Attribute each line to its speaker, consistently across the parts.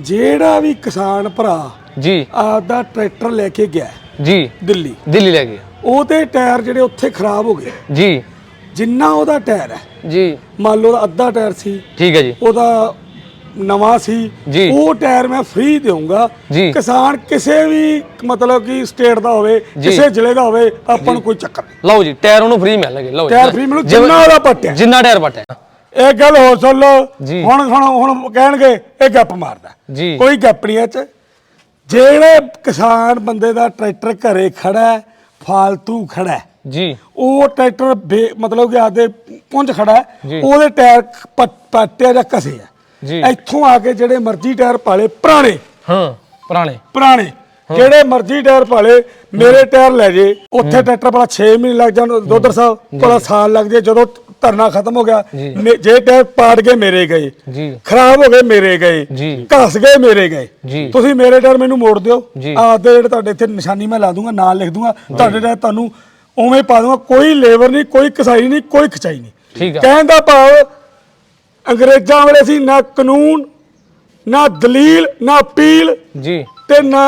Speaker 1: ਜਿਹੜਾ ਵੀ ਕਿਸਾਨ ਭਰਾ
Speaker 2: ਜੀ।
Speaker 1: ਆਪਦਾ ਟਰੈਕਟਰ ਲੈ ਕੇ ਗਿਆ
Speaker 2: ਜੀ।
Speaker 1: ਦਿੱਲੀ।
Speaker 2: ਦਿੱਲੀ ਲੈ ਗਏ
Speaker 1: ਉਹਦੇ ਟਾਇਰ ਜਿਹੜੇ ਉੱਥੇ ਖਰਾਬ ਹੋ ਗਏ।
Speaker 2: ਜੀ।
Speaker 1: ਜਿੰਨਾ ਉਹਦਾ ਟਾਇਰ ਹੈ।
Speaker 2: ਜੀ।
Speaker 1: ਮੰਨ ਲਓ ਉਹਦਾ ਅੱਧਾ ਟਾਇਰ ਸੀ।
Speaker 2: ਠੀਕ ਹੈ ਜੀ।
Speaker 1: ਉਹਦਾ ਨਵਾਂ ਸੀ। ਉਹ ਟਾਇਰ ਮੈਂ ਫ੍ਰੀ ਦੇਵਾਂਗਾ। ਕਿਸਾਨ ਕਿਸੇ ਵੀ ਮਤਲਬ ਕਿ ਸਟੇਟ ਦਾ ਹੋਵੇ ਕਿਸੇ ਜ਼ਿਲ੍ਹੇ ਦਾ ਹੋਵੇ ਆਪਾਂ ਨੂੰ ਕੋਈ ਚੱਕਰ ਨਹੀਂ।
Speaker 2: ਲਓ ਜੀ ਟਾਇਰ ਉਹਨੂੰ ਫ੍ਰੀ ਮਿਲਣਗੇ ਲਓ ਜੀ।
Speaker 1: ਟਾਇਰ ਫ੍ਰੀ ਮਿਲੂ ਜਿੰਨਾ ਉਹਦਾ ਪੱਟਿਆ
Speaker 2: ਜਿੰਨਾ ਟਾਇਰ ਪਟਿਆ
Speaker 1: ਇਹ ਗੱਲ ਹੋਰ ਸੁਣ ਲਓ।
Speaker 2: ਜੀ।
Speaker 1: ਹੁਣ ਹੁਣ ਹੁਣ ਕਹਿਣਗੇ ਇਹ ਗੱਪ ਮਾਰਦਾ।
Speaker 2: ਜੀ।
Speaker 1: ਕੋਈ ਗੱਪ ਨਹੀਂ ਇਹ ਚ। ਜਿਹੜੇ ਕਿਸਾਨ ਬੰਦੇ ਦਾ ਟਰੈਕਟਰ ਘਰੇ ਖੜਾ ਹੈ ਫਾਲਤੂ ਖੜਾ ਹੈ
Speaker 2: ਜੀ।
Speaker 1: ਉਹ ਟਰੈਕਟਰ ਬੇ- ਮਤਲਬ ਕਿ ਆਦੇ ਪੁੰਜ ਖੜਾ ਹੈ
Speaker 2: ਜੀ।
Speaker 1: ਉਹਦੇ ਟਾਇਰ ਪ- ਪੱਟਿਆ ਜਾਂ ਕਸੇ ਆ।
Speaker 2: ਜੀ।
Speaker 1: ਇੱਥੋਂ ਆ ਕੇ ਜਿਹੜੇ ਮਰਜ਼ੀ ਟਾਇਰ ਪਾਲੇ ਪੁਰਾਣੇ।
Speaker 2: ਹਾਂ ਪੁਰਾਣੇ।
Speaker 1: ਪੁਰਾਣੇ। ਜਿਹੜੇ ਮਰਜ਼ੀ ਟਾਇਰ ਪਾਲੇ ਮੇਰੇ ਟਾਇਰ ਲੈ ਜੇ। ਉੱਥੇ ਟਰੈਕਟਰ ਵਾਲਾ 6 ਮਹੀਨੇ ਲੱਗ ਜਾਣ ਦੋਦਰ ਸਾਹਿਬ ਕੋਲਾ ਸਾਲ ਲੱਗ ਜੇ ਜਦੋਂ ਧਰਨਾ ਖਤਮ ਹੋ ਗਿਆ।
Speaker 2: ਜੀ।
Speaker 1: ਟਾਇਰ ਪਾੜ ਕੇ ਮੇਰੇ ਗਏ। ਖਰਾਬ ਹੋ ਗਏ ਮੇਰੇ ਗਏ। ਘਸ ਗਏ ਮੇਰੇ ਗਏ। ਤੁਸੀਂ ਮੇਰੇ ਟਾਇਰ ਮੈਨੂੰ ਮੋੜ ਦਿਓ। ਆਪਦੇ ਜਿਹੜੇ ਤੁਹਾਡੇ ਇੱਥੇ ਨਿਸ਼ਾਨੀ ਮੈਂ ਲਾ ਦੂੰਗਾ ਨਾਲ ਲਿਖ ਦੂੰਗਾ। ਤੁਹਾਡੇ ਟਾਇਰ ਤੁਹਾਨੂੰ ਉਵੇਂ ਪਾ ਦੂੰਗਾ ਕੋਈ ਲੇਬਰ ਨਹੀਂ ਕੋਈ ਕਸਾਈ ਨਹੀਂ ਕੋਈ ਖਚਾਈ ਨਹੀਂ। ਕਹਿਣ ਦਾ ਭਾਵ ਅੰਗਰੇਜ਼ਾਂ ਵੇਲੇ ਸੀ ਨਾ ਕਾਨੂੰਨ ਨਾ ਦਲੀਲ ਨਾ ਅਪੀਲ
Speaker 2: ਜੀ।
Speaker 1: ਤੇ ਨਾ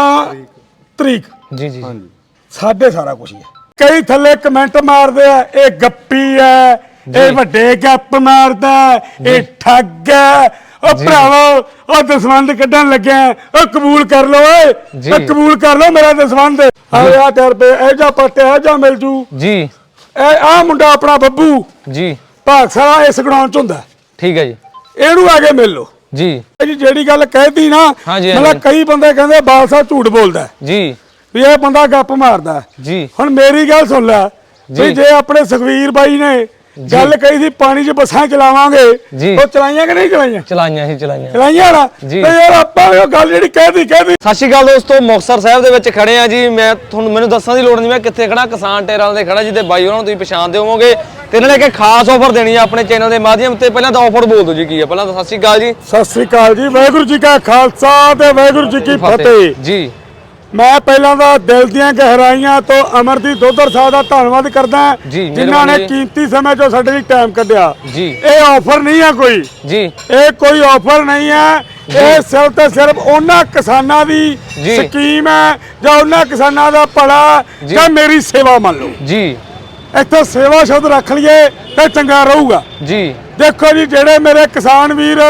Speaker 1: ਤਰੀਕ।
Speaker 2: ਜੀ ਜੀ।
Speaker 1: ਸਾਡੇ ਸਾਰਾ ਕੁਝ ਹੀ ਹੈ। ਕਈ ਥੱਲੇ ਕਮੈਂਟ ਮਾਰਦੇ ਆ ਇਹ ਗੱਪੀ ਹੈ ਇਹ ਵੱਡੇ ਗੱਪ ਮਾਰਦਾ ਹੈ, ਇਹ ਠੱਗ ਹੈ। ਉਹ ਭਰਾਵੋ ਉਹ ਦਸਵੰਦ ਕੱਢਣ ਲੱਗਿਆ ਉਹ ਕਬੂਲ ਕਰ ਲਓ ਓਏ।
Speaker 2: ਜੀ।
Speaker 1: ਉਹ ਕਬੂਲ ਕਰ ਲਓ ਮੇਰਾ ਦਸਵੰਦ ਆ ਟਰ ਪੇ ਇਹ ਜਾ ਪੱਟੇ ਇਹ ਜਾ ਮਿਲ ਜੂ।
Speaker 2: ਜੀ।
Speaker 1: ਇਹ ਆ ਮੁੰਡਾ ਆਪਣਾ ਬੱਬੂ।
Speaker 2: ਜੀ।
Speaker 1: ਭਾਗ ਸਾਰਾ ਇਸ ਗਰਾਊਂਡ ਚ ਹੁੰਦਾ।
Speaker 2: ਠੀਕ ਹੈ ਜੀ।
Speaker 1: ਇਹਨੂੰ ਆ ਕੇ ਮਿਲ ਲਓ।
Speaker 2: ਜੀ।
Speaker 1: ਜੀ ਜਿਹੜੀ ਗੱਲ ਕਹਿਤੀ ਨਾ
Speaker 2: ਹਾਂਜੀ,
Speaker 1: ਮਤਲਬ। ਕਈ ਬੰਦੇ ਕਹਿੰਦੇ ਬਾਲ ਸਾਹਿਬ ਝੂਠ ਬੋਲਦਾ ਹੈ,
Speaker 2: ਜੀ।
Speaker 1: ਵੀ ਇਹ ਬੰਦਾ ਗੱਪ ਮਾਰਦਾ ਹੈ।
Speaker 2: ਜੀ।
Speaker 1: ਹੁਣ ਮੇਰੀ ਗੱਲ ਸੁਣ ਲੈ। ਵੀ ਜੇ ਆਪਣੇ ਸੁਖਵੀਰ ਬਾਈ ਨੇ ਗੱਲ ਕਹੀ ਸੀ ਪਾਣੀ 'ਚ ਬੱਸਾਂ ਚਲਾਵਾਂਗੇ
Speaker 2: ਜੀ।
Speaker 1: ਉਹ ਚਲਾਈਆਂ ਕਿ ਨਹੀਂ ਚਲਾਈਆਂ?
Speaker 2: ਚਲਾਈਆਂ ਹੀ ਚਲਾਈਆਂ।
Speaker 1: ਚਲਾਈਆਂ ਨਾ।
Speaker 2: ਜੀ।
Speaker 1: ਤੇ ਯਾਰ ਆਪਾਂ ਉਹ ਗੱਲ ਜਿਹੜੀ ਕਹਿਦੀ ਕਹਿਦੀ
Speaker 2: ਸਤਿ ਸ਼੍ਰੀ ਅਕਾਲ ਦੋਸਤੋ ਮੁਕਤਸਰ ਸਾਹਿਬ ਦੇ ਵਿੱਚ ਖੜੇ ਆ ਜੀ। ਮੈਂ ਤੁਹਾਨੂੰ ਮੈਨੂੰ ਦੱਸਣ ਦੀ ਲੋੜ ਨਹੀਂ ਮੈਂ ਕਿੱਥੇ ਖੜਾ ਕਿਸਾਨ ਟੇਰਾਂ ਦੇ ਖੜਾ ਜਿਹਦੇ ਬਾਈ ਉਹਨਾਂ ਨੂੰ ਤੁਸੀਂ ਪਛਾਣਦੇ ਹੋਵੋਗੇ। ਤੇ ਇਹਨਾਂ ਨੇ ਇੱਕ ਖਾਸ ਆਫਰ ਦੇਣੀ ਆ ਆਪਣੇ ਚੈਨਲ ਦੇ ਮਾਧਿਅਮ ਤੇ। ਪਹਿਲਾਂ ਤਾਂ ਆਫਰ ਬੋਲ ਦਿਓ ਜੀ ਕੀ ਆ। ਪਹਿਲਾਂ ਤਾਂ ਸਤਿ ਸ਼੍ਰੀ ਅਕਾਲ ਜੀ।
Speaker 1: ਸਤਿ ਸ੍ਰੀ ਅਕਾਲ ਜੀ ਵਾਹਿਗੁਰੂ ਜੀ ਕਾ ਖਾਲਸਾ ਤੇ ਵਾਹਿਗੁਰੂ ਜੀ ਕੀ ਫਤਿਹ।
Speaker 2: ਜੀ।
Speaker 1: ਮੈਂ ਪਹਿਲਾਂ ਤਾਂ ਦਿਲ ਦੀਆਂ ਗਹਿਰਾਈਆਂ ਤੋਂ ਅਮਰਦੀਪ ਦੋਦਰ ਸਾਹਿਬ ਦਾ ਧੰਨਵਾਦ ਕਰਦਾ ਜਿਨ੍ਹਾਂ ਨੇ। ਕੀਮਤੀ ਸਮੇਂ ਚੋਂ ਸਾਡੇ ਲਈ ਟਾਈਮ ਕੱਢਿਆ।
Speaker 2: ਜੀ।
Speaker 1: ਇਹ ਆਫਰ ਨਹੀਂ ਹੈ ਕੋਈ।
Speaker 2: ਜੀ।
Speaker 1: ਇਹ ਕੋਈ ਆਫਰ ਨਹੀਂ ਹੈ ਇਹ ਸਿਰਫ ਤੇ ਸਿਰਫ ਉਹਨਾਂ ਕਿਸਾਨਾਂ ਦੀ। ਸਕੀਮ ਹੈ ਜਾਂ ਉਹਨਾਂ ਕਿਸਾਨਾਂ ਦਾ ਭਲਾ।
Speaker 2: ਜਾਂ
Speaker 1: ਮੇਰੀ ਸੇਵਾ ਮੰਨ ਲਓ।
Speaker 2: ਜੀ।
Speaker 1: ਇੱਥੇ ਸੇਵਾ ਸ਼ਬਦ ਰੱਖ ਲਈਏ ਤੇ ਚੰਗਾ ਰਹੂਗਾ
Speaker 2: ਜੀ
Speaker 1: ਦੇਖੋ ਜੀ ਜਿਹੜੇ ਮੇਰੇ ਕਿਸਾਨ ਵੀਰ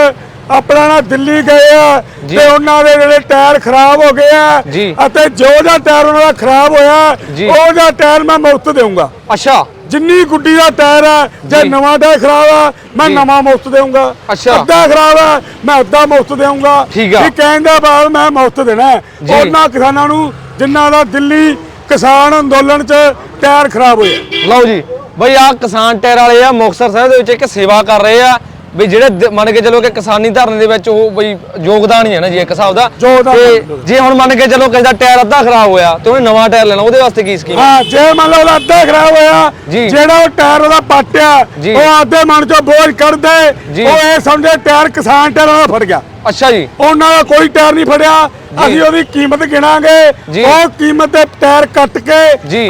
Speaker 1: ਆਪਣਾ ਨਾ ਦਿੱਲੀ ਗਏ ਆ। ਤੇ ਉਹਨਾਂ ਦੇ ਜਿਹੜੇ ਟਾਇਰ ਖਰਾਬ ਹੋ ਗਏ ਆ। ਅਤੇ ਜੋ ਜਿਹਾ ਟਾਇਰ ਉਹਨਾਂ ਦਾ ਖਰਾਬ ਹੋਇਆ। ਉਹ ਜਿਹਾ ਟਾਇਰ ਮੈਂ ਮੁਫਤ ਦੇਵਾਂਗਾ
Speaker 2: ਅੱਛਾ
Speaker 1: ਜਿੰਨੀ ਗੁੱਡੀ ਦਾ ਟਾਇਰ ਹੈ ਜੇ। ਨਵਾਂ ਟਾਇਰ ਖਰਾਬ ਆ ਮੈਂ। ਨਵਾਂ ਮੁਫਤ ਦੇਵਾਂਗਾ। ਅੱਧਾ ਖਰਾਬ ਆ ਮੈਂ ਅੱਧਾ ਮੁਫਤ ਦੇਵਾਂਗਾ। ਇਹ ਕਹਿੰਦਾ ਬਾਅਦ ਮੈਂ ਮੁਫਤ ਦੇਣਾ। ਉਹਨਾਂ ਕਿਸਾਨਾਂ ਨੂੰ ਜਿਨ੍ਹਾਂ ਦਾ ਦਿੱਲੀ ਕਿਸਾਨ ਅੰਦੋਲਨ 'ਚ ਟਾਇਰ ਖਰਾਬ ਹੋਇਆ
Speaker 2: ਲਓ ਜੀ ਬਈ ਆ ਕਿਸਾਨ ਟਾਇਰ ਵਾਲੇ ਆ ਮੁਕਤਸਰ ਸਾਹਿਬ ਦੇ ਵਿੱਚ ਇੱਕ ਸੇਵਾ ਕਰ ਰਹੇ ਆ ਵੀ ਜਿਹੜੇ ਦ- ਮੰਨ ਕੇ ਚੱਲੋ ਕਿ ਕਿਸਾਨੀ ਧਰਨੇ ਦੇ ਵਿੱਚ ਉਹ ਬਈ ਯੋਗਦਾਨ ਹੀ ਹੈ ਨਾ ਜੀ ਇੱਕ ਹਿਸਾਬ ਦਾ
Speaker 1: ਯੋਗਦਾਨ
Speaker 2: ਤੇ। ਜੇ ਹੁਣ ਮੰਨ ਕੇ ਚੱਲੋ ਕਿਸੇ ਦਾ ਟਾਇਰ ਅੱਧਾ ਖਰਾਬ ਹੋਇਆ ਤੇ ਉਹਨੇ ਨਵਾਂ ਟਾਇਰ ਲੈਣਾ ਉਹਦੇ ਵਾਸਤੇ ਕੀ ਸਕੀਮ
Speaker 1: ਹਾਂ ਜੇ ਮੰਨ ਲਓ ਉਹਦਾ ਅੱਧਾ ਖਰਾਬ ਹੋਇਆ
Speaker 2: ਜੀ।
Speaker 1: ਜਿਹੜਾ ਉਹ ਟਾਇਰ ਉਹਦਾ ਪਾਟਿਆ
Speaker 2: ਜੀ।
Speaker 1: ਉਹ ਆਧੇ ਮਨ ਚੋਂ ਬੋਝ ਕੱਢ ਦੇ
Speaker 2: ਜੀ।
Speaker 1: ਉਹ ਇਹ ਸਮਝੇ ਟਾਇਰ ਕਿਸਾਨ ਟਾਇਰ ਦਾ ਫੜ ਗਿਆ
Speaker 2: ਅੱਛਾ ਜੀ
Speaker 1: ਉਹਨਾਂ ਦਾ ਕੋਈ ਟਾਇਰ ਨਹੀਂ ਫੜਿਆ ਅਸੀਂ ਉਹਦੀ ਕੀਮਤ ਗਿਣਾਂਗੇ। ਉਹ ਕੀਮਤ ਦੇ ਟਾਇਰ ਕੱਟ। ਕੇ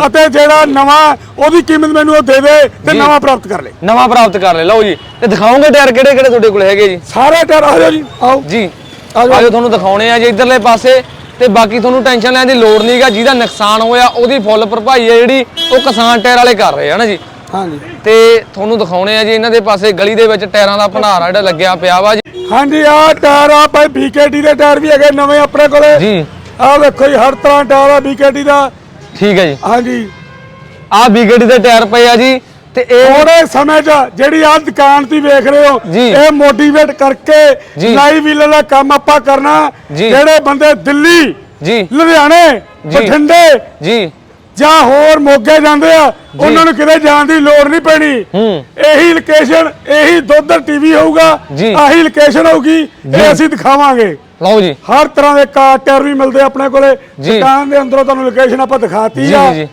Speaker 1: ਅਤੇ ਜਿਹੜਾ ਨਵਾਂ ਉਹਦੀ ਕੀਮਤ ਮੈਨੂੰ ਉਹ ਦੇ ਦੇ ਤੇ। ਨਵਾਂ ਪ੍ਰਾਪਤ ਕਰ ਲੈ
Speaker 2: ਨਵਾਂ ਪ੍ਰਾਪਤ ਕਰ ਲੈ ਲਓ ਜੀ ਤੇ ਦਿਖਾਓਗੇ ਟਾਇਰ ਕਿਹੜੇ ਕਿਹੜੇ ਤੁਹਾਡੇ ਕੋਲ ਹੈਗੇ ਜੀ
Speaker 1: ਸਾਰੇ ਟਾਇਰ ਆ ਜਾਓ ਜੀ ਆਓ
Speaker 2: ਜੀ। ਆਜੋ ਤੁਹਾਨੂੰ ਦਿਖਾਉਣੇ ਆ ਜੀ ਇਧਰਲੇ ਪਾਸੇ ਤੇ ਬਾਕੀ ਤੁਹਾਨੂੰ ਟੈਨਸ਼ਨ ਲੈਣ ਦੀ ਲੋੜ ਨਹੀਂਗਾ ਜਿਹਦਾ ਨੁਕਸਾਨ ਹੋਇਆ ਉਹਦੀ ਫੁੱਲ ਭਰਪਾਈ ਹੈ ਜਿਹੜੀ ਉਹ ਕਿਸਾਨ ਟਾਇਰ ਵਾਲੇ ਕਰ ਰਹੇ ਆ ਨਾ ਜੀ
Speaker 1: ਹਾਂਜੀ।
Speaker 2: ਤੇ ਤੁਹਾਨੂੰ ਦਿਖਾਉਣੇ ਆ ਜੀ ਇਹਨਾਂ ਦੇ ਪਾਸੇ ਗਲੀ ਦੇ ਵਿੱਚ ਟਾਇਰਾਂ ਦਾ ਭੰਡਾਰਾ ਜਿਹੜਾ ਲੱਗਿਆ ਪਿਆ ਵਾ ਜੀ।
Speaker 1: ਹਾਂਜੀ ਆ ਟਾਇਰ ਆ ਭਾਈ ਬੀਕੇਟੀ ਦੇ ਟਾਇਰ ਵੀ ਹੈਗੇ ਨਵੇਂ ਆਪਣੇ ਕੋਲੇ।
Speaker 2: ਜੀ।
Speaker 1: ਆ ਵੇਖੋ ਜੀ ਹਰ ਤਰ੍ਹਾਂ ਟਾਇਰ ਆ ਬੀਕੇਟੀ ਦਾ।
Speaker 2: ਠੀਕ ਹੈ ਜੀ।
Speaker 1: ਹਾਂਜੀ।
Speaker 2: ਆਹ ਬੀਗੜੀ ਦੇ ਟਾਇਰ ਪਏ ਆ ਜੀ ਤੇ ਇਹ
Speaker 1: ਥੋੜੇ ਸਮੇਂ 'ਚ ਜਿਹੜੀ ਆ ਦੁਕਾਨ ਤੇ ਵੇਖ ਰਹੇ ਹੋ। ਇਹ ਮੋਟੀਵੇਟ ਕਰਕੇ
Speaker 2: ਜੀ।
Speaker 1: ਲਾਈਵ ਵੀਲਰ ਦਾ ਕੰਮ ਆਪਾਂ ਕਰਨਾ। ਜਿਹੜੇ ਬੰਦੇ ਦਿੱਲੀ
Speaker 2: ਜੀ।
Speaker 1: ਲੁਧਿਆਣੇ। ਬਠਿੰਡੇ
Speaker 2: ਜੀ।
Speaker 1: ਜਾਂ ਹੋਰ ਮੋਗੇ ਜਾਂਦੇ ਆ ਉਹਨਾਂ ਨੂੰ ਕਿਤੇ ਜਾਣ ਦੀ ਲੋੜ ਨਹੀਂ ਪੈਣੀ।
Speaker 2: ਹੂੰ।
Speaker 1: ਇਹੀ ਲੋਕੇਸ਼ਨ ਇਹੀ ਦੋਦਰ ਟੀਵੀ ਹੋਊਗਾ। ਆਹੀ ਲੋਕੇਸ਼ਨ ਹੋਊਗੀ ਇਹ ਅਸੀਂ ਦਿਖਾਵਾਂਗੇ।
Speaker 2: ਲਓ ਜੀ।
Speaker 1: ਹਰ ਤਰ੍ਹਾਂ ਦੇ ਕਾਰ ਟਾਇਰ ਵੀ ਮਿਲਦੇ ਆਪਣੇ ਕੋਲੇ। ਦੁਕਾਨ ਦੇ ਅੰਦਰੋਂ ਤੁਹਾਨੂੰ ਲੋਕੇਸ਼ਨ ਆਪਾਂ ਦਿਖਾਤੀ ਆ।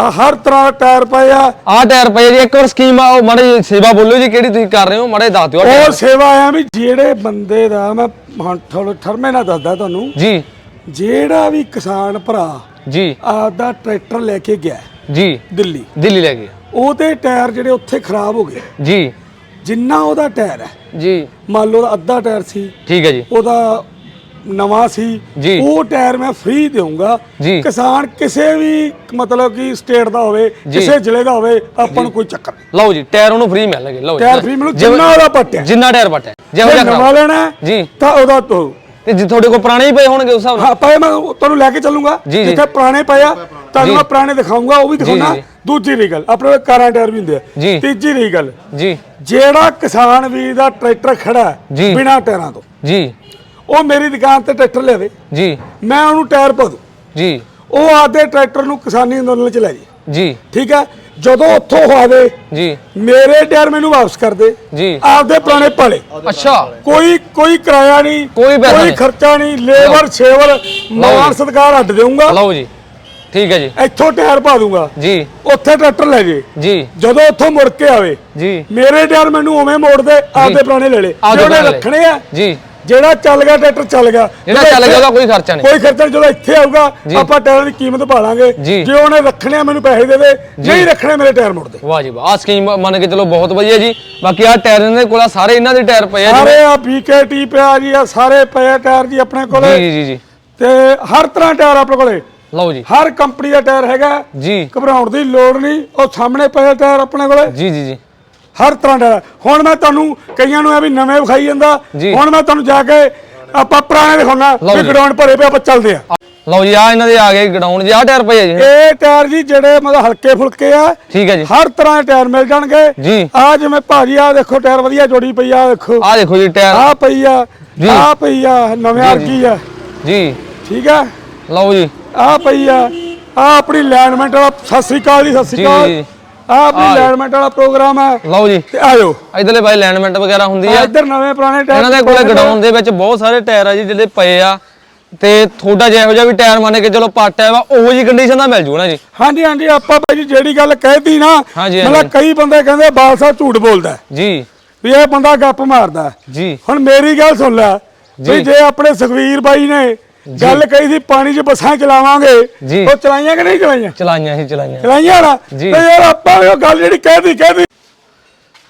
Speaker 1: ਆ ਹਰ ਤਰ੍ਹਾਂ ਦੇ ਟਾਇਰ ਪਏ ਆ।
Speaker 2: ਆਹ ਟਾਇਰ ਪਏ ਆ ਜੀ ਇੱਕ ਵਾਰ ਸਕੀਮ ਆ ਉਹ ਮਾੜੇ ਸੇਵਾ ਬੋਲੋ ਜੀ ਕਿਹੜੀ ਤੁਸੀਂ ਕਰ ਰਹੇ ਹੋ ਮਾੜੇ ਦੱਸ ਦਿਓ
Speaker 1: ਉਹ। ਸੇਵਾ ਆ ਵੀ ਜਿਹੜੇ ਬੰਦੇ ਦਾ ਮੈਂ ਹੁਣ ਥੋੜਾ ਠਰਮੇ ਨਾਲ ਦੱਸਦਾ ਤੁਹਾਨੂੰ।
Speaker 2: ਜੀ।
Speaker 1: ਜਿਹੜਾ ਵੀ ਕਿਸਾਨ ਭਰਾ
Speaker 2: ਜੀ।
Speaker 1: ਆਪਦਾ ਟਰੈਕਟਰ ਲੈ ਕੇ ਗਿਆ
Speaker 2: ਜੀ।
Speaker 1: ਦਿੱਲੀ।
Speaker 2: ਦਿੱਲੀ ਲੈ ਗਏ
Speaker 1: ਉਹਦੇ ਟਾਇਰ ਜਿਹੜੇ ਉੱਥੇ ਖਰਾਬ ਹੋ ਗਏ।
Speaker 2: ਜੀ।
Speaker 1: ਜਿੰਨਾ ਉਹਦਾ ਟਾਇਰ ਹੈ।
Speaker 2: ਜੀ।
Speaker 1: ਮੰਨ ਲਓ ਉਹਦਾ ਅੱਧਾ ਟਾਇਰ ਸੀ।
Speaker 2: ਠੀਕ ਹੈ ਜੀ।
Speaker 1: ਉਹਦਾ ਨਵਾਂ ਸੀ। ਉਹ ਟਾਇਰ ਮੈਂ ਫ੍ਰੀ ਦੇਵਾਂਗਾ। ਕਿਸਾਨ ਕਿਸੇ ਵੀ ਮਤਲਬ ਕਿ ਸਟੇਟ ਦਾ ਹੋਵੇ ਕਿਸੇ ਜ਼ਿਲ੍ਹੇ ਦਾ ਹੋਵੇ ਆਪਾਂ ਨੂੰ ਕੋਈ ਚੱਕਰ ਨਹੀਂ।
Speaker 2: ਲਓ ਜੀ ਟਾਇਰ ਉਹਨੂੰ ਫ੍ਰੀ ਮਿਲਣਗੇ ਲਓ ਜੀ।
Speaker 1: ਟਾਇਰ free ਮਿਲੂ, ਜਿੰਨਾ ਉਹਦਾ ਪੱਟਿਆ।
Speaker 2: ਜਿੰਨਾ ਟਾਇਰ ਪਟਿਆ
Speaker 1: ਜੇ ਨਵਾਂ ਲੈਣਾ
Speaker 2: ਜੀ।
Speaker 1: ਤਾਂ ਉਹਦਾ ਤੋਂ
Speaker 2: ਤੇ ਜੇ ਤੁਹਾਡੇ ਕੋਲ ਪੁਰਾਣੇ ਹੀ ਪਏ ਹੋਣਗੇ ਉਸ ਹਿਸਾਬ ਨਾਲ।
Speaker 1: ਹਾਂ ਪਾਏ ਮੈਂ ਤੁਹਾਨੂੰ ਲੈ ਕੇ ਚੱਲੂੰਗਾ।
Speaker 2: ਜੀ, ਜੀ।
Speaker 1: ਜਿੱਥੇ ਪੁਰਾਣੇ ਪਏ ਆ ਤੁਹਾਨੂੰ। ਮੈਂ ਪੁਰਾਣੇ ਦਿਖਾਉਂਗਾ ਉਹ ਵੀ ਦਿਖਾਉਣਾ
Speaker 2: ਜੀ।
Speaker 1: ਦੂਜੀ ਰਹੀ ਗੱਲ ਆਪਣੇ ਕੋਲ ਕਾਰਾਂ ਟਾਇਰ ਵੀ ਹੁੰਦੇ ਆ। ਤੀਜੀ ਰਹੀ ਗੱਲ
Speaker 2: ਜੀ।
Speaker 1: ਜਿਹੜਾ ਕਿਸਾਨ ਵੀਰ ਦਾ ਟਰੈਕਟਰ ਖੜਾ ਹੈ
Speaker 2: ਜੀ।
Speaker 1: ਬਿਨਾਂ ਟਾਇਰਾਂ ਤੋਂ।
Speaker 2: ਜੀ।
Speaker 1: ਉਹ ਮੇਰੀ ਦੁਕਾਨ ਤੇ ਟਰੈਕਟਰ ਲਿਆਵੇ
Speaker 2: ਜੀ।
Speaker 1: ਮੈਂ ਉਹਨੂੰ ਟਾਇਰ ਪਾ ਦੂੰ।
Speaker 2: ਜੀ।
Speaker 1: ਉਹ ਆਦੇ ਟਰੈਕਟਰ ਨੂੰ ਕਿਸਾਨੀ ਅੰਦੋਲਨ ਚ ਲੈ ਜੇ।
Speaker 2: ਜੀ।
Speaker 1: ਠੀਕ ਹੈ? ਜਦੋਂ ਉੱਥੋਂ ਆਵੇ
Speaker 2: ਜੀ।
Speaker 1: ਮੇਰੇ ਟਾਇਰ ਮੈਨੂੰ ਵਾਪਸ ਕਰ ਦੇ।
Speaker 2: ਜੀ।
Speaker 1: ਆਪਦੇ ਪੁਰਾਣੇ ਪਾਲੇ।
Speaker 2: ਅੱਛਾ।
Speaker 1: ਕੋਈ ਕੋਈ ਕਿਰਾਇਆ ਨਹੀਂ
Speaker 2: ਕੋਈ ਪੈਸਾ
Speaker 1: ਕੋਈ
Speaker 2: ਨਹੀਂ।
Speaker 1: ਖਰਚਾ ਨਹੀਂ ਲੇਬਰ ਛੇਵਰ ਮਾਨ ਸਤਕਾਰ ਅੱਡ ਦੇਊਂਗਾ।
Speaker 2: ਲਓ ਜੀ। ਠੀਕ ਹੈ ਜੀ।
Speaker 1: ਇੱਥੋਂ ਟਾਇਰ ਪਾ ਦੂੰਗਾ।
Speaker 2: ਜੀ।
Speaker 1: ਉੱਥੇ ਟਰੈਕਟਰ ਲੈ ਜੇ।
Speaker 2: ਜੀ।
Speaker 1: ਜਦੋਂ ਉੱਥੋਂ ਮੁੜ ਕੇ ਆਵੇ
Speaker 2: ਜੀ।
Speaker 1: ਮੇਰੇ ਟਾਇਰ ਮੈਨੂੰ ਉਵੇਂ ਮੋੜ ਦੇ ਆਪਦੇ ਪੁਰਾਣੇ ਲੈ ਲੈ।
Speaker 2: ਆਪਦੇ
Speaker 1: ਜਿਹੜੇ
Speaker 2: ਪੁਰਾਣੇ ਲੈ।
Speaker 1: ਰੱਖਣੇ ਆ
Speaker 2: ਜੀ।
Speaker 1: ਜਿਹੜਾ ਚੱਲ ਗਿਆ ਟਰੈਕਟਰ ਚੱਲ ਗਿਆ।
Speaker 2: ਜਿਹੜਾ ਚੱਲ ਗਿਆ ਉਹਦਾ ਕੋਈ ਖਰਚਾ ਨਹੀਂ।
Speaker 1: ਕੋਈ ਖਰਚਾ ਨੀ, ਜਦੋਂ ਇੱਥੇ ਆਊਗਾ। ਆਪਾਂ ਟਾਇਰ ਦੀ ਕੀਮਤ ਭਾਲਾਂਗੇ।
Speaker 2: ਜੀ।
Speaker 1: ਜੇ ਉਹਨੇ ਰੱਖਣੇ ਆ ਮੈਨੂੰ ਪੈਸੇ ਦੇ ਦੇ। ਨਹੀਂ ਰੱਖਣੇ ਮੇਰੇ ਟਾਇਰ ਮੋੜ ਦੇ
Speaker 2: ਵਾਹ ਜੀ ਵਾਹ। ਆਹ ਸਕੀਮ ਮੰਨ ਕੇ ਚਲੋ ਬਹੁਤ ਵਧੀਆ ਜੀ। ਬਾਕੀ ਆ ਟਾਇਰ ਇਹਨਾਂ ਦੇ ਕੋਲ ਆ ਸਾਰੇ ਇਹਨਾਂ ਦੇ ਟਾਇਰ ਪਏ ਆ ਜੀ।
Speaker 1: ਸਾਰੇ ਆ ਬੀਕੇਟੀ ਪਿਆ ਜੀ ਆ ਸਾਰੇ ਪਏ ਆ ਟਾਇਰ ਜੀ ਆਪਣੇ ਕੋਲੇ।
Speaker 2: ਜੀ ਜੀ ਜੀ।
Speaker 1: ਤੇ ਹਰ ਤਰ੍ਹਾਂ ਟਾਇਰ ਆਪਣੇ ਕੋਲੇ।
Speaker 2: ਲਓ ਜੀ।
Speaker 1: ਹਰ ਕੰਪਨੀ ਦਾ ਟਾਇਰ ਹੈਗਾ।
Speaker 2: ਜੀ।
Speaker 1: ਘਬਰਾਉਣ ਦੀ ਲੋੜ ਨਹੀਂ। ਉਹ ਸਾਹਮਣੇ ਪਏ ਆ ਟਾਇਰ ਆਪਣੇ ਕੋਲੇ।
Speaker 2: ਜੀ ਜੀ ਜੀ।
Speaker 1: ਹਰ ਤਰ੍ਹਾਂ ਦਾ। ਹੁਣ ਮੈਂ ਤੁਹਾਨੂੰ ਕਈਆਂ ਨੂੰ ਇਹ ਵੀ ਨਵੇਂ ਵਿਖਾਈ ਜਾਂਦਾ।
Speaker 2: ਜੀ।
Speaker 1: ਹੁਣ ਮੈਂ ਤੁਹਾਨੂੰ ਜਾ ਕੇ ਆਪਾਂ ਪੁਰਾਣੇ ਦਿਖਾਉਣਾ
Speaker 2: ਲਓ
Speaker 1: ਵੀ
Speaker 2: ਜੀ।
Speaker 1: ਗਰਾਊਂਡ ਭਰੇ ਪਏ ਆਪਾਂ ਚੱਲਦੇ ਆ
Speaker 2: ਲਓ ਜੀ ਆ ਇਹਨਾਂ ਦੇ ਆ ਗਏ ਗਡਾਊਨ ਜੀ ਆ ਟਾਇਰ ਪਏ ਆ ਜੀ।
Speaker 1: ਇਹ ਟਾਇਰ ਜੀ ਜਿਹੜੇ ਮਤਲਬ ਹਲਕੇ ਫੁਲਕੇ ਆ
Speaker 2: ਠੀਕ ਹੈ ਜੀ।
Speaker 1: ਹਰ ਤਰ੍ਹਾਂ ਦੇ ਟਾਇਰ ਮਿਲ ਜਾਣਗੇ।
Speaker 2: ਜੀ।
Speaker 1: ਆ ਜਿਵੇਂ ਭਾਜੀ ਆ ਦੇਖੋ ਟਾਇਰ ਵਧੀਆ ਜੋੜੀ ਪਈ ਆ ਦੇਖੋ।
Speaker 2: ਆ ਦੇਖੋ ਜੀ ਟਾਇਰ।
Speaker 1: ਆ ਪਈ ਆ
Speaker 2: ਜੀ।
Speaker 1: ਆ ਪਈ ਆ ਨਵੇਂ ਵਰਗੀ ਆ।
Speaker 2: ਜੀ।
Speaker 1: ਠੀਕ ਆ?
Speaker 2: ਲਓ ਜੀ।
Speaker 1: ਆ ਪਈ ਆ। ਆ ਆਪਣੀ ਲੈਂਡਮੈਂਟ ਵਾਲਾ ਸਤਿ ਸ੍ਰੀ ਅਕਾਲ ਜੀ ਸਤਿ ਸ੍ਰੀ
Speaker 2: ਜੀ,
Speaker 1: ਅਕਾਲ।
Speaker 2: ਜੀ।
Speaker 1: ਆ ਆਪਣੀ ਲੈਂਡਮੈਂਟ ਵਾਲਾ ਪ੍ਰੋਗਰਾਮ ਹੈ।
Speaker 2: ਲਓ ਜੀ।
Speaker 1: ਤੇ ਆਇਓ
Speaker 2: ਇਧਰਲੇ ਬਾਈ ਲੈਂਡਮੈਂਟ ਵਗੈਰਾ ਹੁੰਦੀ ਆ।
Speaker 1: ਇੱਧਰ ਨਵੇਂ ਪੁਰਾਣੇ ਟਾਇਰ
Speaker 2: ਇਹਨਾਂ ਦੇ ਕੋਲੇ ਗਡਾਊਨ ਦੇ ਵਿੱਚ ਬਹੁਤ ਸਾਰੇ ਟਾਇਰ ਆ ਜੀ ਜਿਹੜੇ ਪਏ ਆ। ਤੇ ਤੁਹਾਡਾ ਜਿਹੋ ਜਿਹਾ ਵੀ ਟਾਇਰ ਮੰਨ ਕੇ ਚਲੋ ਪੱਟ ਹੈ ਵਾ ਉਹੋ ਜੀ ਕੰਡੀਸ਼ਨ ਦਾ ਮਿਲ ਜੂ ਨਾ ਜੀ।
Speaker 1: ਹਾਂਜੀ ਹਾਂਜੀ ਆਪਾਂ ਭਾਈ ਜੀ ਜਿਹੜੀ ਗੱਲ ਕਹਿਤੀ ਨਾ ਮਤਲਬ। ਕਈ ਬੰਦੇ ਕਹਿੰਦੇ ਬਾਲ ਸਾਹਿਬ ਝੂਠ ਬੋਲਦਾ
Speaker 2: ਜੀ।
Speaker 1: ਵੀ ਇਹ ਬੰਦਾ ਗੱਪ ਮਾਰਦਾ।
Speaker 2: ਜੀ।
Speaker 1: ਹੁਣ ਮੇਰੀ ਗੱਲ ਸੁਣ ਲੈ ਵੀ
Speaker 2: ਜੀ।
Speaker 1: ਜੇ ਆਪਣੇ ਸੁਖਵੀਰ ਬਾਈ ਨੇ ਗੱਲ ਕਹੀ ਸੀ ਪਾਣੀ 'ਚ ਬੱਸਾਂ ਚਲਾਵਾਂਗੇ।
Speaker 2: ਜੀ।
Speaker 1: ਉਹ ਚਲਾਈਆਂ ਕਿ ਨਹੀਂ ਚਲਾਈਆਂ?
Speaker 2: ਚਲਾਈਆਂ ਹੀ ਚਲਾਈਆਂ।
Speaker 1: ਚਲਾਈਆਂ ਨਾ।
Speaker 2: ਜੀ।
Speaker 1: ਤੇ ਯਾਰ ਆਪਾਂ ਵੀ ਉਹ ਗੱਲ ਜਿਹੜੀ ਕਹਿਦੀ ਕਹਿਦੀ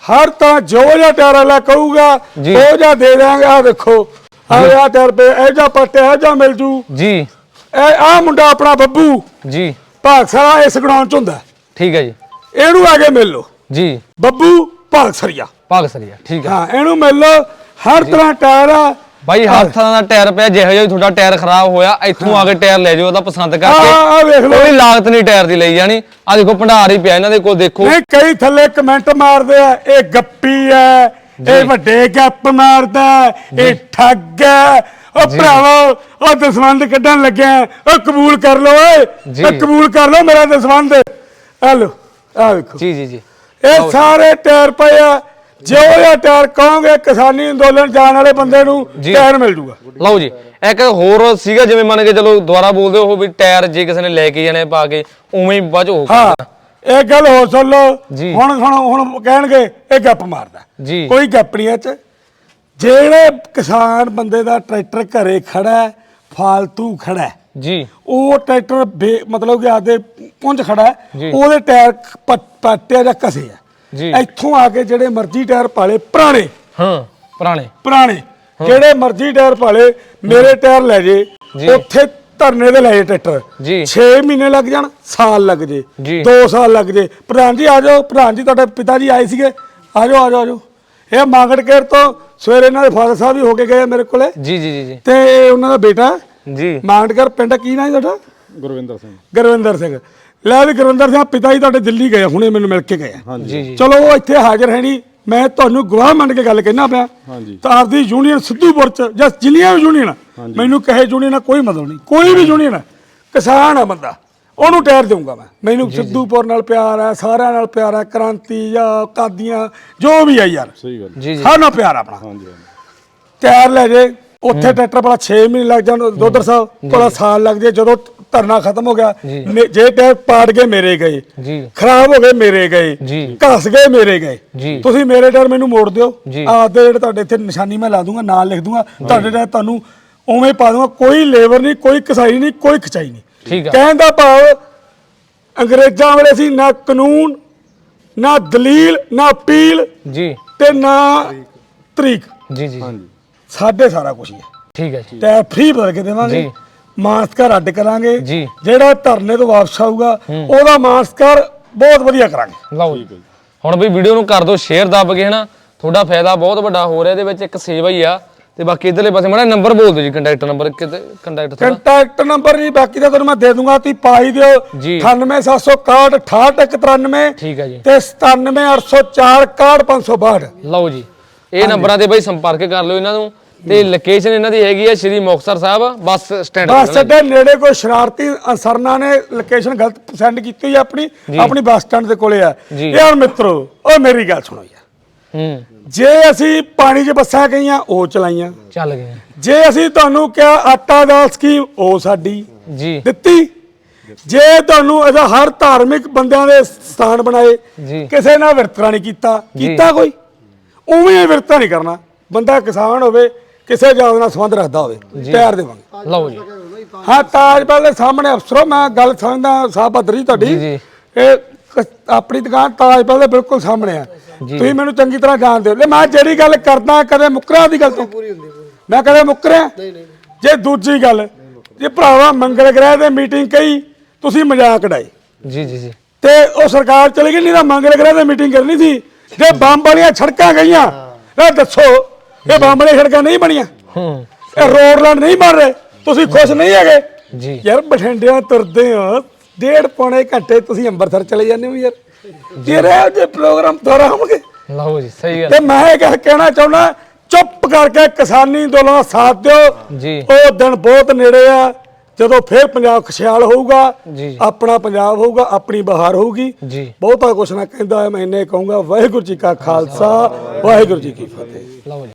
Speaker 1: ਹਰ ਤਾਂ ਜੋ ਜਿਹਾ ਟਾਇਰ ਵਾਲਾ ਕਹੂਗਾ
Speaker 2: ਜੀ।
Speaker 1: ਉਹ ਜਿਹਾ ਦੇ ਦਾਂਗੇ ਆ ਦੇਖੋ ਆ ਆ ਟਾਇਰ ਪੇ ਇਹ ਜਿਹਾ ਪੱਟਿਆ ਇਹ ਜਿਹਾ ਮਿਲ ਜੂ।
Speaker 2: ਜੀ।
Speaker 1: ਇਹ ਆ ਮੁੰਡਾ ਆਪਣਾ ਬੱਬੂ।
Speaker 2: ਜੀ।
Speaker 1: ਭਾਗਸਰਾ ਇਸ ਗਰਾਊਂਡ 'ਚ ਹੁੰਦਾ।
Speaker 2: ਠੀਕ ਹੈ ਜੀ।
Speaker 1: ਇਹਨੂੰ ਆ ਕੇ ਮਿਲ ਲਓ।
Speaker 2: ਜੀ।
Speaker 1: ਬੱਬੂ ਭਾਗਸਰੀਆ
Speaker 2: ਭਾਗ ਸਰੀਆ ਠੀਕ ਹੈ।
Speaker 1: ਹਾਂ ਇਹਨੂੰ ਮਿਲ ਲਓ। ਹਰ ਤਰ੍ਹਾਂ ਟਾਇਰ ਆ
Speaker 2: ਬਾਈ ਤਰ੍ਹਾਂ ਦਾ ਟਾਇਰ ਪਿਆ ਜਿਹੋ ਜਿਹਾ ਤੁਹਾਡਾ ਟਾਇਰ ਖਰਾਬ ਹੋਇਆ ਇੱਥੋਂ ਆ ਕੇ ਟਾਇਰ ਲੈ ਜਾਓ ਉਹਦਾ ਪਸੰਦ ਕਰਕੇ।
Speaker 1: ਆ ਵੇਖ ਲਓ।
Speaker 2: ਕੋਈ ਲਾਗਤ ਨਹੀਂ ਟਾਇਰ ਦੀ ਲਈ ਜਾਣੀ। ਆ ਦੇਖੋ ਭੰਡਾਰ ਹੀ ਪਿਆ ਇਹਨਾਂ ਦੇ ਕੋਲ ਦੇਖੋ।
Speaker 1: ਨਹੀਂ ਕਈ ਥੱਲੇ ਕਮੈਂਟ ਮਾਰਦੇ ਆ ਇਹ ਗੱਪੀ ਐ ਇਹ ਵੱਡੇ ਗੱਪ ਮਾਰਦਾ ਇਹ ਠੱਗ ਹੈ ਉਹ ਭਰਾਵੋ ਉਹ ਦਸਵੰਦ ਕੱਢਣ ਲੱਗਿਆ ਉਹ ਕਬੂਲ ਕਰ ਲਓ ਓਏ। ਉਹ ਕਬੂਲ ਕਰ ਲਓ ਮੇਰਾ ਦਸਵੰਦ ਆ ਲਓ ਆ ਵੇਖੋ।
Speaker 2: ਜੀ ਜੀ ਜੀ।
Speaker 1: ਇਹ ਸਾਰੇ ਟਾਇਰ ਪਏ ਆ ਜੋ ਇਹ ਟਾਇਰ ਕਹੋਗੇ ਕਿਸਾਨੀ ਅੰਦੋਲਨ ਜਾਣ ਵਾਲੇ ਬੰਦੇ ਨੂੰ। ਟਾਇਰ ਮਿਲ ਜੂਗਾ।
Speaker 2: ਲਓ ਜੀ ਇੱਕ ਹੋਰ ਸੀਗਾ ਜਿਵੇਂ ਮੰਨ ਕੇ ਚਲੋ ਦੁਬਾਰਾ ਬੋਲਦੇ ਹੋ ਵੀ ਟਾਇਰ ਜੇ ਕਿਸੇ ਨੇ ਲੈ ਕੇ ਜਾਣੇ ਪਾ ਕੇ ਉਵੇਂ ਹੀ ਬਾਅਦ ਚ ਹੋ
Speaker 1: ਹਾਂ ਇਹ ਗੱਲ ਹੋਰ ਸੁਣ ਲਓ। ਹੁਣ ਹੁਣ ਹੁਣ ਕਹਿਣਗੇ ਇਹ ਗੱਪ ਮਾਰਦਾ। ਕੋਈ ਗੱਪ ਨਹੀਂ ਇਹ ਚ। ਜਿਹੜੇ ਕਿਸਾਨ ਬੰਦੇ ਦਾ ਟਰੈਕਟਰ ਘਰੇ ਖੜਾ ਹੈ, ਫਾਲਤੂ ਖੜਾ
Speaker 2: ਜੀ।
Speaker 1: ਉਹ ਟਰੈਕਟਰ ਮਤਲਬ ਕਿ ਆਦੇ ਪੁੰਜ ਖੜਾ। ਉਹਦੇ ਟਾਇਰ ਪੱਟਿਆ ਜਾਂ ਕਸੇ
Speaker 2: ਜੀ।
Speaker 1: ਇੱਥੋਂ ਆ ਕੇ ਜਿਹੜੇ ਮਰਜ਼ੀ ਟਾਇਰ ਪਾਲੇ ਪੁਰਾਣੇ।
Speaker 2: ਹਾਂ ਪੁਰਾਣੇ।
Speaker 1: ਪੁਰਾਣੇ। ਜਿਹੜੇ ਮਰਜ਼ੀ ਟਾਇਰ ਪਾਲੇ ਮੇਰੇ ਟਾਇਰ ਲੈ ਜੇ
Speaker 2: ਜੀ।
Speaker 1: ਉੱਥੇ ਧਰਨੇ ਦੇ ਲੈ ਜੇ ਟਰੈਕਟਰ।
Speaker 2: ਜੀ।
Speaker 1: 6 ਮਹੀਨੇ ਲੱਗ ਜਾਣ ਸਾਲ ਲੱਗ ਜੇ।
Speaker 2: ਜੀ।
Speaker 1: 2 ਸਾਲ ਲੱਗ ਜੇ। ਪ੍ਰਧਾਨ ਜੀ ਆ ਜਾਓ। ਪ੍ਰਧਾਨ ਜੀ ਤੁਹਾਡੇ ਪਿਤਾ ਜੀ ਆਏ ਸੀਗੇ। ਆ ਜਾਓ ਆ ਜਾਓ ਆ ਜਾਓ। ਇਹ ਮਾਂਗੜ ਕੇਰ ਤੋਂ ਸਵੇਰੇ ਇਹਨਾਂ ਦੇ ਫਾਦਰ ਸਾਹਿਬ ਵੀ ਹੋ ਕੇ ਗਏ ਮੇਰੇ ਕੋਲੇ।
Speaker 2: ਜੀ ਜੀ ਜੀ ਜੀ।
Speaker 1: ਤੇ ਉਹਨਾਂ ਦਾ ਬੇਟਾ।
Speaker 2: ਜੀ।
Speaker 1: ਮਾਂਗੜਕਰ ਪਿੰਡ ਕੀ ਨਾਂ ਜੀ ਤੁਹਾਡਾ?
Speaker 3: ਗੁਰਵਿੰਦਰ ਸਿੰਘ।
Speaker 1: ਗੁਰਵਿੰਦਰ ਸਿੰਘ। ਲੈ ਵੀ ਗੁਰਵਿੰਦਰ ਸਿੰਘ ਪਿਤਾ ਜੀ ਤੁਹਾਡੇ ਦਿੱਲੀ ਗਏ ਹੁਣੇ ਮੈਨੂੰ ਮਿਲ ਕੇ ਗਏ ਆ।
Speaker 2: ਜੀ ਜੀ।
Speaker 1: ਚਲੋ ਉਹ ਇੱਥੇ ਹਾਜ਼ਰ ਹੈ ਨਹੀਂ। ਮੈਂ ਤੁਹਾਨੂੰ ਗਵਾਹ ਮੰਨ ਕੇ ਗੱਲ ਕਹਿਣਾ ਪਿਆ।
Speaker 3: ਹਾਂਜੀ।
Speaker 1: ਤਾਂ ਆਪਦੀ ਯੂਨੀਅਨ ਸਿੱਧੂਪੁਰ ਚ ਜਾਂ ਵੀ ਯੂਨੀਅਨ ਮੈਨੂੰ ਕਹੇ ਯੂਨੀਅਨ ਨਾਲ ਕੋਈ ਮਤਲਬ ਨਹੀਂ। ਕੋਈ ਵੀ ਯੂਨੀਅਨ ਕਿਸਾਨ ਆ ਬੰਦਾ। ਉਹਨੂੰ ਟਾਇਰ ਦੇਊਂਗਾ ਮੈਂ। ਮੈਨੂੰ ਸਿੱਧੂਪੁਰ ਨਾਲ ਪਿਆਰ ਆ ਸਾਰਿਆਂ ਨਾਲ ਪਿਆਰ ਆ ਕ੍ਰਾਂਤੀ ਜਾਂ ਕਾਦੀਆਂ ਜੋ ਵੀ ਆ ਯਾਰ।
Speaker 3: ਸਹੀ ਗੱਲ।
Speaker 2: ਜੀ ਜੀ।
Speaker 1: ਸਾਰਿਆਂ ਨਾਲ ਪਿਆਰ ਆ ਆਪਣਾ।
Speaker 3: ਹਾਂਜੀ ਹਾਂਜੀ।
Speaker 1: ਟਾਇਰ ਲੈ ਜੇ। ਉੱਥੇ ਟਰੈਕਟਰ ਭਲਾ 6 ਮਹੀਨੇ ਲੱਗ ਜਾਣ ਦੋਦਰ ਸਾਹਿਬ। ਭਲਾ ਸਾਲ ਲੱਗ ਜੇ। ਜਦੋਂ ਧਰਨਾ ਖਤਮ ਹੋ ਗਿਆ।
Speaker 2: ਜੀ।
Speaker 1: ਮੇ- ਜੇ ਟਾਇਰ ਪਾੜ ਕੇ ਮੇਰੇ ਗਏ।
Speaker 2: ਜੀ।
Speaker 1: ਖਰਾਬ ਹੋ ਗਏ ਮੇਰੇ ਗਏ।
Speaker 2: ਜੀ।
Speaker 1: ਘਸ ਗਏ ਮੇਰੇ ਗਏ।
Speaker 2: ਜੀ।
Speaker 1: ਤੁਸੀਂ ਮੇਰੇ ਟਾਇਰ ਮੈਨੂੰ ਮੋੜ ਦਿਓ।
Speaker 2: ਜੀ।
Speaker 1: ਆਪਦੇ ਜਿਹੜੇ ਤੁਹਾਡੇ ਇੱਥੇ ਨਿਸ਼ਾਨੀ ਮੈਂ ਲਾ ਦੂੰਗਾ ਨਾਲ ਲਿਖ ਦੂੰਗਾ। ਤੁਹਾਡੇ ਟਾਇਰ ਤੁਹਾਨੂੰ ਉਵੇਂ ਪਾ ਦੂੰਗਾ ਕੋਈ ਲੇਬਰ ਨਹੀਂ ਕੋਈ ਕਸਾਈ ਨਹੀਂ ਕੋਈ ਖਚਾਈ ਨਹੀਂ।
Speaker 2: ਠੀਕ ਆ।
Speaker 1: ਕਹਿਣ ਦਾ ਭਾਵ ਅੰਗਰੇਜ਼ਾਂ ਵੇਲੇ ਸੀ ਨਾ ਕਾਨੂੰਨ ਨਾ ਦਲੀਲ ਨਾ ਅਪੀਲ
Speaker 2: ਜੀ।
Speaker 1: ਤੇ ਨਾ ਤਰੀਕ।
Speaker 2: ਜੀ ਜੀ।
Speaker 1: ਸਾਡੇ ਸਾਰਾ ਕੁਝ ਹੀ ਹੈ।
Speaker 2: ਠੀਕ ਹੈ ਜੀ।
Speaker 1: ਟਾਇਰ ਫ੍ਰੀ ਬਦਲ ਕੇ ਦੇਵਾਂਗੇ।
Speaker 2: ਜੀ।
Speaker 1: ਮਾਸਕਰ ਅੱਡ ਕਰਾਂਗੇ।
Speaker 2: ਜੀ।
Speaker 1: ਜਿਹੜਾ ਧਰਨੇ ਤੋਂ ਵਾਪਸ ਆਊਗਾ ਉਹਦਾ ਮਾਸਕਰ ਬਹੁਤ ਵਧੀਆ ਕਰਾਂਗੇ।
Speaker 2: ਲਓ ਜੀ। ਹੁਣ ਵੀ ਵੀਡੀਓ ਨੂੰ ਕਰ ਦਿਓ ਸ਼ੇਅਰ ਦੱਬ ਕੇ ਹਨਾ। ਤੁਹਾਡਾ ਫਾਇਦਾ ਬਹੁਤ ਵੱਡਾ ਹੋ ਰਿਹਾ ਇਹਦੇ ਵਿੱਚ ਇੱਕ ਸੇਵਾ ਹੀ ਆ। ਤੇ ਬਾਕੀ ਇਧਰਲੇ ਪਾਸੇ ਮਾੜਾ ਨੰਬਰ ਬੋਲ ਦਿਓ ਜੀ ਕੰਟੈਕਟ ਨੰਬਰ ਕਿਤੇ ਕੰਟੈਕਟ ਥੋੜਾ
Speaker 1: ਕੰਟੈਕਟ ਨੰਬਰ ਜੀ ਬਾਕੀ ਦਾ ਤੁਹਾਨੂੰ ਮੈਂ ਦੇ ਦੂੰਗਾ ਤੁਸੀਂ ਪਾਈ ਦਿਓ।
Speaker 2: ਜੀ।
Speaker 1: 98761 68193
Speaker 2: ਠੀਕ ਹੈ ਜੀ।
Speaker 1: ਤੇ 97804 61562
Speaker 2: ਲਓ ਜੀ। ਇਹ ਨੰਬਰਾਂ ਤੇ ਬਈ ਸੰਪਰਕ ਕਰ ਲਿਓ ਇਹਨਾਂ ਨੂੰ। ਤੇ ਲੋਕੇਸ਼ਨ ਇਹਨਾਂ ਦੀ ਹੈਗੀ ਹੈ ਸ਼੍ਰੀ Muktsar Sahib bus stand
Speaker 1: bus ਅੱਡੇ ਨੇੜੇ ਕੋਈ ਸ਼ਰਾਰਤੀ ਅਨਸਰਨਾ ਨੇ ਲੋਕੇਸ਼ਨ ਗਲਤ ਸੈਂਡ ਕੀਤੀ ਹੋਈ ਆਪਣੀ ਆਪਣੀ ਬੱਸ ਸਟੈਂਡ ਦੇ ਕੋਲੇ ਆ।
Speaker 2: ਜੀ।
Speaker 1: ਯਾਰ ਮਿੱਤਰੋ ਉਹ ਮੇਰੀ ਗੱਲ ਸੁਣੋ ਯਾਰ।
Speaker 2: ਹੂੰ।
Speaker 1: ਜੇ ਅਸੀਂ ਪਾਣੀ 'ਚ ਬੱਸਾਂ ਗਈਆਂ ਉਹ ਚਲਾਈਆਂ।
Speaker 2: ਚੱਲ ਗਏ।
Speaker 1: ਜੇ ਅਸੀਂ ਤੁਹਾਨੂੰ ਕਿਹਾ ਆਟਾ ਦਾਲ ਸਕੀਮ ਉਹ ਸਾਡੀ।
Speaker 2: ਜੀ।
Speaker 1: ਦਿੱਤੀ। ਜੇ ਤੁਹਾਨੂੰ ਇਹਦਾ ਹਰ ਧਾਰਮਿਕ ਬੰਦਿਆਂ ਦੇ ਸਥਾਨ ਬਣਾਏ ਕਿਸੇ ਨਾਲ ਵਿਰਤਰਾ ਨਹੀਂ ਕੀਤਾ ਕੀਤਾ ਕੋਈ? ਉਵੇਂ ਹੀ ਵਿਰਤਰਾ ਨਹੀਂ ਕਰਨਾ। ਬੰਦਾ ਕਿਸਾਨ ਹੋਵੇ ਕਿਸੇ ਜਾਤ ਨਾਲ ਸੰਬੰਧ ਰੱਖਦਾ ਹੋਵੇ ਪਿਆਰ ਦੇਵਾਂਗੇ।
Speaker 2: ਲਓ ਜੀ।
Speaker 1: ਹਾਂ ਤਾਜਪਾਲ ਦੇ ਸਾਹਮਣੇ ਅਫਸਰੋ ਮੈਂ ਗੱਲ ਸਮਝਦਾ ਸਾਹ ਬਦਰੀ ਤੁਹਾਡੀ।
Speaker 2: ਜੀ।
Speaker 1: ਇਹ ਕ- ਆਪਣੀ ਦੁਕਾਨ ਤਾਜਪਾਲ ਦੇ ਬਿਲਕੁਲ ਸਾਹਮਣੇ ਆ। ਤੁਸੀਂ ਮੈਨੂੰ ਚੰਗੀ ਤਰ੍ਹਾਂ ਜਾਣਦੇ ਹੋ ਲੈ ਮੈਂ ਜਿਹੜੀ ਗੱਲ ਕਰਦਾ ਕਦੇ ਮੁੱਕਰਾਂ ਦੀ ਗੱਲ ਤੋਂ? ਮੈਂ ਕਦੇ ਮੁੱਕਰਿਆ ਜੇ ਦੂਜੀ ਗੱਲ ਜੇ ਭਰਾਵਾ ਮੰਗਲ ਗ੍ਰਹਿ ਦੇ ਮੀਟਿੰਗ ਕਹੀ ਤੁਸੀਂ ਮਜ਼ਾਕ ਉਡਾਏ
Speaker 2: ਜੀ ਜੀ ਜੀ।
Speaker 1: ਤੇ ਉਹ ਸਰਕਾਰ ਚਲੀ ਗਈ ਨਹੀਂ ਤਾਂ ਮੰਗਲ ਗ੍ਰਹਿ ਤੇ ਮੀਟਿੰਗ ਕਰਨੀ ਸੀ। ਜੇ ਬੰਬ ਵਾਲੀਆਂ ਸੜਕਾਂ ਗਈਆਂ ਇਹ ਦੱਸੋ। ਇਹ ਬੰਬ ਵਾਲੀਆਂ ਸੜਕਾਂ ਨਹੀਂ ਬਣੀਆਂ।
Speaker 2: ਹੂੰ।
Speaker 1: ਇਹ ਰੋਡ ਲਾਈਨ ਨਹੀਂ ਬਣ ਰਹੇ। ਤੁਸੀਂ ਖੁਸ਼ ਨਹੀਂ ਹੈਗੇ?
Speaker 2: ਜੀ।
Speaker 1: ਯਾਰ ਬਠਿੰਡਿਆਂ ਤੁਰਦੇ ਹੋ ਡੇਢ ਪੌਣੇ ਘੰਟੇ ਤੁਸੀਂ ਅੰਮ੍ਰਿਤਸਰ ਚਲੇ ਜਾਂਦੇ ਹੋ ਯਾਰ। ਤੇਰੇ ਇਹੋ ਜਿਹੇ ਪ੍ਰੋਗਰਾਮ ਦੁਆਰਾ ਹੋਣਗੇ।
Speaker 2: ਲਓ ਜੀ ਸਹੀ ਗੱਲ।
Speaker 1: ਤੇ ਮੈਂ ਇਹ ਗੱਲ ਕਹਿਣਾ ਚਾਹੁੰਦਾ ਚੁੱਪ ਕਰਕੇ ਕਿਸਾਨੀ ਅੰਦੋਲਨ ਦਾ ਸਾਥ ਦਿਓ।
Speaker 2: ਜੀ।
Speaker 1: ਉਹ ਦਿਨ ਬਹੁਤ ਨੇੜੇ ਆ। ਜਦੋਂ ਫਿਰ ਪੰਜਾਬ ਖੁਸ਼ਹਾਲ ਹੋਊਗਾ
Speaker 2: ਜੀ।
Speaker 1: ਆਪਣਾ ਪੰਜਾਬ ਹੋਊਗਾ ਆਪਣੀ ਬਹਾਰ ਹੋਊਗੀ।
Speaker 2: ਜੀ।
Speaker 1: ਬਹੁਤਾ ਕੁਛ ਨਾ ਕਹਿੰਦਾ ਮੈਂ ਇੰਨੇ ਕਹੂੰਗਾ ਵਾਹਿਗੁਰੂ ਜੀ ਕਾ ਖਾਲਸਾ ਵਾਹਿਗੁਰੂ ਜੀ ਕੀ ਫਤਿਹ।
Speaker 2: ਲਓ ਜੀ।